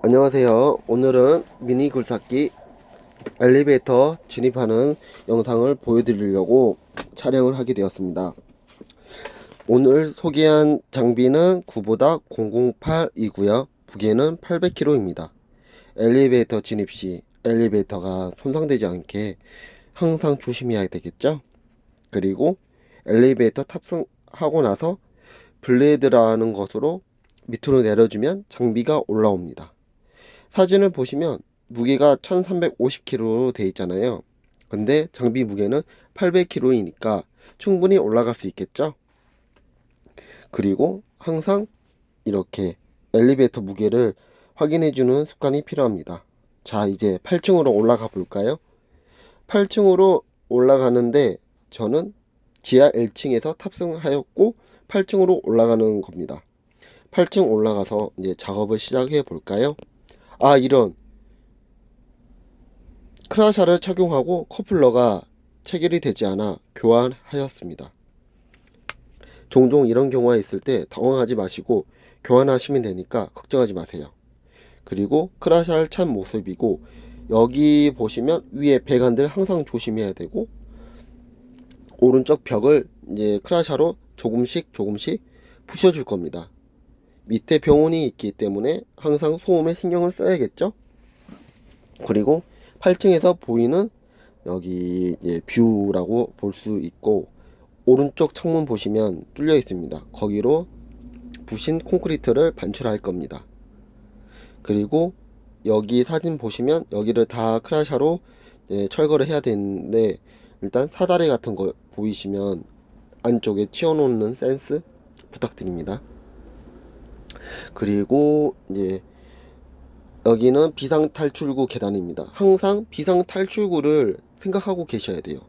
안녕하세요. 오늘은 미니 굴삭기 엘리베이터 진입하는 영상을 보여드리려고 촬영을 하게 되었습니다. 오늘 소개한 장비는 구보다 008이고요. 무게는 800kg입니다. 엘리베이터 진입 시 엘리베이터가 손상되지 않게 항상 조심해야 되겠죠? 그리고 엘리베이터 탑승하고 나서 블레이드라는 것으로 밑으로 내려주면 장비가 올라옵니다. 사진을 보시면 무게가 1350kg로 되어 있잖아요. 근데 장비 무게는 800kg이니까 충분히 올라갈 수 있겠죠? 그리고 항상 이렇게 엘리베이터 무게를 확인해 주는 습관이 필요합니다. 자, 이제 8층으로 올라가 볼까요? 8층으로 올라가는데 저는 지하 1층에서 탑승하였고 8층으로 올라가는 겁니다. 8층 올라가서 이제 작업을 시작해 볼까요? 아, 이런 크라샤를 착용하고 커플러가 체결이 되지 않아 교환하였습니다. 종종 이런 경우가 있을 때 당황하지 마시고 교환하시면 되니까 걱정하지 마세요. 그리고 크라샤를 찬 모습이고 여기 보시면 위에 배관들 항상 조심해야 되고 오른쪽 벽을 이제 크라샤로 조금씩 조금씩 부셔줄 겁니다. 밑에 병원이 있기 때문에 항상 소음에 신경을 써야겠죠? 그리고 8층에서 보이는 여기 뷰라고 볼 수 있고 오른쪽 창문 보시면 뚫려 있습니다. 거기로 부신 콘크리트를 반출할 겁니다. 그리고 여기 사진 보시면 여기를 다 크라샤로 예, 철거를 해야 되는데 일단 사다리 같은 거 보이시면 안쪽에 치워놓는 센스 부탁드립니다. 그리고 이제 여기는 비상 탈출구 계단입니다. 항상 비상 탈출구를 생각하고 계셔야 돼요.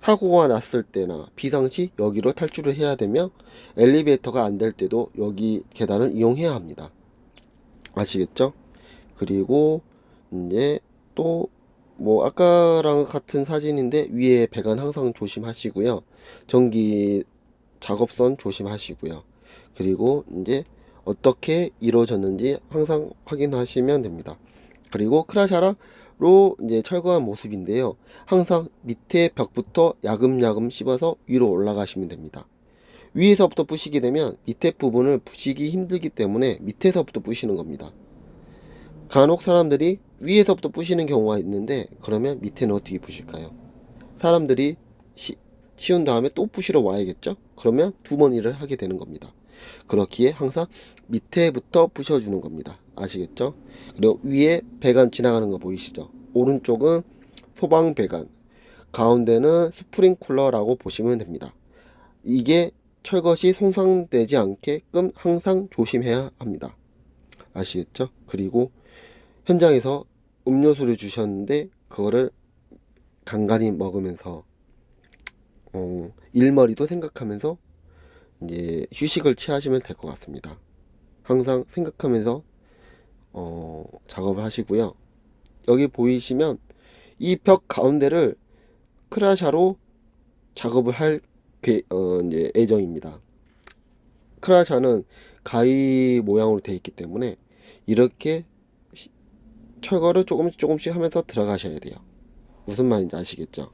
사고가 났을 때나 비상시 여기로 탈출을 해야 되며 엘리베이터가 안 될 때도 여기 계단을 이용해야 합니다. 아시겠죠? 그리고 이제 또 뭐 아까랑 같은 사진인데 위에 배관 항상 조심하시고요. 전기 작업선 조심하시고요. 그리고 이제 어떻게 이루어졌는지 항상 확인하시면 됩니다. 그리고 크라샤라로 이제 철거한 모습인데요. 항상 밑에 벽부터 야금야금 씹어서 위로 올라가시면 됩니다. 위에서부터 부시게 되면 밑에 부분을 부시기 힘들기 때문에 밑에서부터 부시는 겁니다. 간혹 사람들이 위에서부터 부시는 경우가 있는데 그러면 밑에는 어떻게 부실까요? 사람들이 시, 치운 다음에 또 부시러 와야겠죠? 그러면 두 번 일을 하게 되는 겁니다. 그렇기에 항상 밑에부터 부셔주는 겁니다. 아시겠죠? 그리고 위에 배관 지나가는 거 보이시죠? 오른쪽은 소방 배관, 가운데는 스프링 쿨러라고 보시면 됩니다. 이게 시 손상되지 않게끔 항상 조심해야 합니다. 아시겠죠? 그리고 현장에서 음료수를 주셨는데 그거를 간간히 먹으면서 어, 일머리도 생각하면서 이제 휴식을 취하시면 될 것 같습니다. 항상 생각하면서 어, 작업을 하시고요. 여기 보이시면 이 벽 가운데를 크라샤로 작업을 할 게, 어, 이제 예정입니다. 크라샤는 가위 모양으로 되어 있기 때문에 이렇게 시- 철거를 조금씩 조금씩 하면서 들어가셔야 돼요. 무슨 말인지 아시겠죠?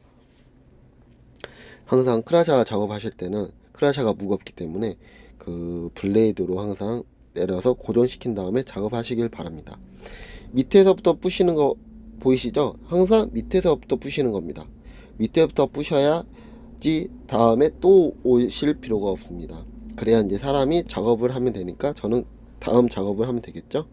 항상 크라샤 작업하실 때는 크라샤가 무겁기 때문에 그 블레이드로 항상 내려서 고정시킨 다음에 작업하시길 바랍니다. 밑에서부터 부시는 거 보이시죠? 항상 밑에서부터 부시는 겁니다. 밑에부터 부셔야지 다음에 또 오실 필요가 없습니다. 그래야 이제 사람이 작업을 하면 되니까 저는 다음 작업을 하면 되겠죠?